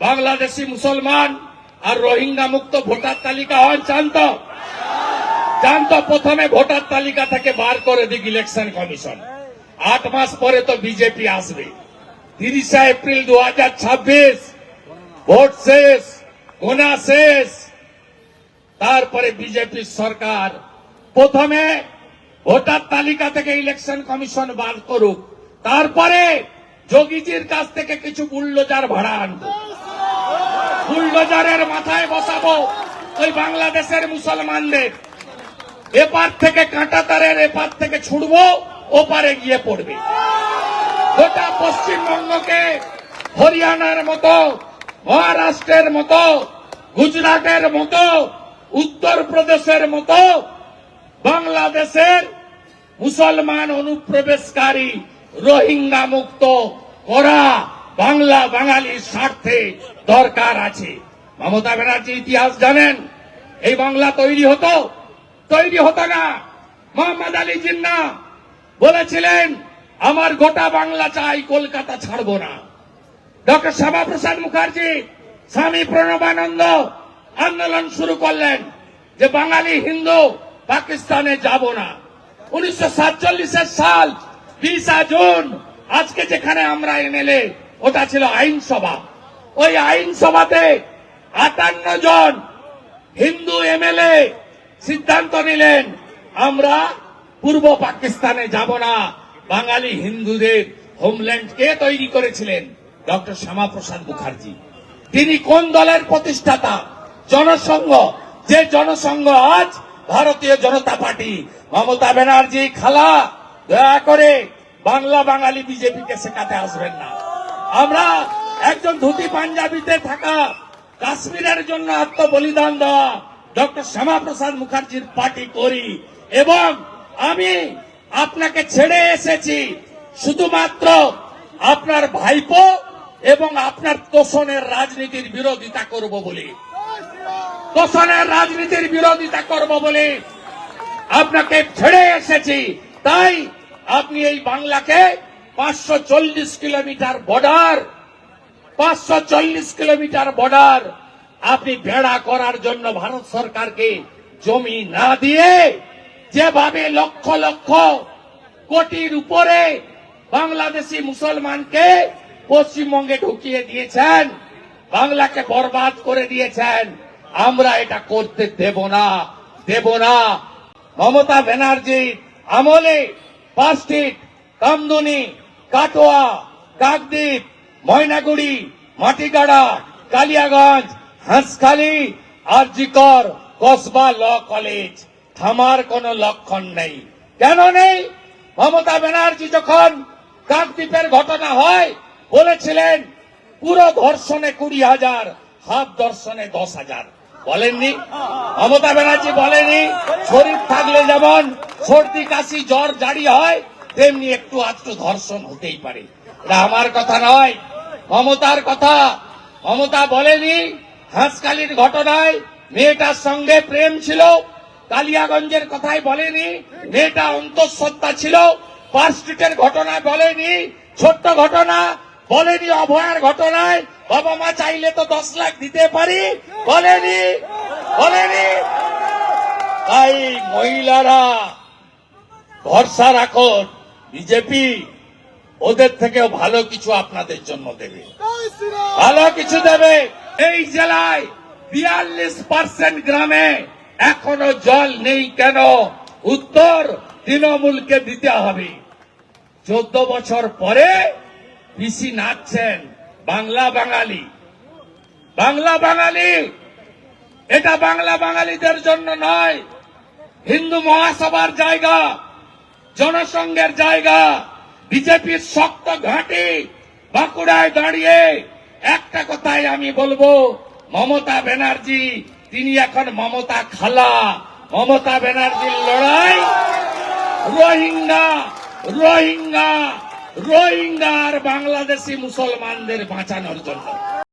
বাংলাদেশি মুসলমান আর রোহিঙ্গা মুক্ত ভোটার তালিকা হন চান তো প্রথমে ভোটার তালিকা থেকে বার করে দিক ইলেকশন কমিশন। আট মাস পরে তো বিজেপি আসবে। তিরিশে এপ্রিল দু হাজার ছাব্বিশ, ভোট শেষ গোনা শেষ। তারপরে বিজেপি সরকার প্রথমে ভোটার তালিকা থেকে ইলেকশন কমিশন বার করুক। তারপরে যোগীজির কাছ থেকে কিছু বুল্ডোজার ভাড়া আনব। বুল্ডোজারের মাথায় বসাবো ওই বাংলাদেশের মুসলমানদের। এপার থেকে কাঁটা তারের এপার থেকে ছুড়বো ওপারে গিয়ে পড়বে। গোটা পশ্চিমবঙ্গকে হরিয়ানার মতো, মহারাষ্ট্রের মতো, গুজরাটের মতো, উত্তরপ্রদেশের মতো বাংলাদেশের মুসলমান অনুপ্রবেশকারী রোহিঙ্গা মুক্ত করা বাংলা বাঙালির স্বার্থে দরকার আছে। মমতা ব্যানার্জি ইতিহাস জানেন, এই বাংলা তৈরি হতো তৈরি হতো না। মোহাম্মদ আলী জিন্না বলেছিলেন, আমার গোটা বাংলা চাই, কলকাতা ছাড়বো না। ডক্টর শ্যামাপ্রসাদ মুখার্জি, স্বামী প্রণবানন্দ আন্দোলন শুরু করলেন যে বাঙালি হিন্দু পাকিস্তানে যাব না। উনিশশো সাতচল্লিশের সাল, বিশা জুন, আজকে যেখানে আমরা এমএলএ ওটা ছিল আইনসভা। ওই আইনসভাতে আটান্ন জন হিন্দু এমএলএ সিদ্ধান্ত নিলেন, আমরা পূর্ব পাকিস্তানে যাব না। বাঙালি হিন্দুদের হোমল্যান্ড কে তৈরি করেছিলেন ডক্টর শ্যামাপ্রসাদ মুখার্জি। তিনি কোন দলের প্রতিষ্ঠাতা? জনসংঘ। যে জনসংঘ আজ ভারতীয় জনতা পার্টি। মমতা ব্যানার্জি, খালা, দয়া করে বাংলা বাঙালি বিজেপিকে শেখাতে আসবেন না। আমরা একজন ধুতি পাঞ্জাবিতে থাকা কাশ্মীরের জন্য আত্মবলিদান দেওয়া ডক্টর শ্যামাপ্রসাদ মুখার্জির পার্টি করি। এবং আমি আপনাকে ছেড়ে এসেছি শুধুমাত্র আপনার ভাইপো এবং আপনার তোষণের রাজনীতির বিরোধিতা করব বলে। তোষণের রাজনীতির বিরোধিতা করব বলে আপনাকে ছেড়ে এসেছি। তাই আপনি এই বাংলাকে পাঁচশো চল্লিশ কিলোমিটার বর্ডার, পাঁচশো চল্লিশ কিলোমিটার বর্ডার। আপনি ভেড়া করার জন্য ভারত সরকারকে জমি না দিয়ে যেভাবে লক্ষ লক্ষ কোটির উপরে বাংলাদেশি মুসলমানকে পশ্চিমবঙ্গে ঢুকিয়ে দিয়েছেন, বাংলাকে বরবাদ করে দিয়েছেন, আমরা এটা করতে দেব না দেব না। মমতা ব্যানার্জি আমলে পাঁচটি কামদুনি কাটোয়া, কাকদ্বীপ, ময়নাগুড়ি, মাটিগাড়া, কালিয়াগঞ্জ, হাঁসখালি, আর জিকর কসবা ল কলেজ। থামার কোন লক্ষণ নেই। কেন নেই? মমতা ব্যানার্জি যখন কাকদ্বীপের ঘটনা হয়, বলেছিলেন, পুরো ধর্ষণে কুড়ি হাজার, হাফ দর্শনে দশ হাজার। বলেননি? মমতা ব্যানার্জি বলেনি শরীর থাকলে যেমন সর্দি, কাশি, জ্বর জারি হয় তেমনি একটু আধটু ধর্ষণ হতেই পারে। এটা আমার কথা নয়, মমতার কথা। মমতা বলেনি হাঁসকালির ঘটনায় মেয়েটার সঙ্গে প্রেম ছিল, কালিয়াগঞ্জের কথাই বলেনি, মেয়েটা অন্তঃসত্ত্বা ছিল পার্ক স্ট্রিটের ঘটনায় বলেনি, ছোট্ট ঘটনা, বলেনি অভয়ার ঘটনায়, বাবা মা চাইলে তো দশ লাখ দিতে পারি, বলেনি বলেনি। তাই মহিলারা ভরসা রাখুন বিজেপি ওদের থেকেও ভালো কিছু আপনাদের জন্য দেবে। ভালো কিছু দেবে। এই জেলায় বিয়াল্লিশ পার্সেন্ট গ্রামে এখনও জল নেই কেন? উত্তর তৃণমূলকে দিতে হবে। চোদ্দ বছর পরে পিসি নাচছেন বাংলা বাঙালি। বাংলা বাঙালি এটা বাংলা বাঙালিদের জন্য নয় হিন্দু মহাসভার জায়গা। জনসংঘের জায়গা, বিজেপির শক্ত ঘাঁটি বাঁকুড়ায় দাঁড়িয়ে। একটা কথাই আমি বলব, মমতা ব্যানার্জি, তিনি এখন মমতা খালা। মমতা ব্যানার্জির লড়াই রোহিঙ্গা রোহিঙ্গা রোহিঙ্গা আর বাংলাদেশি মুসলমানদের বাঁচানোর জন্য।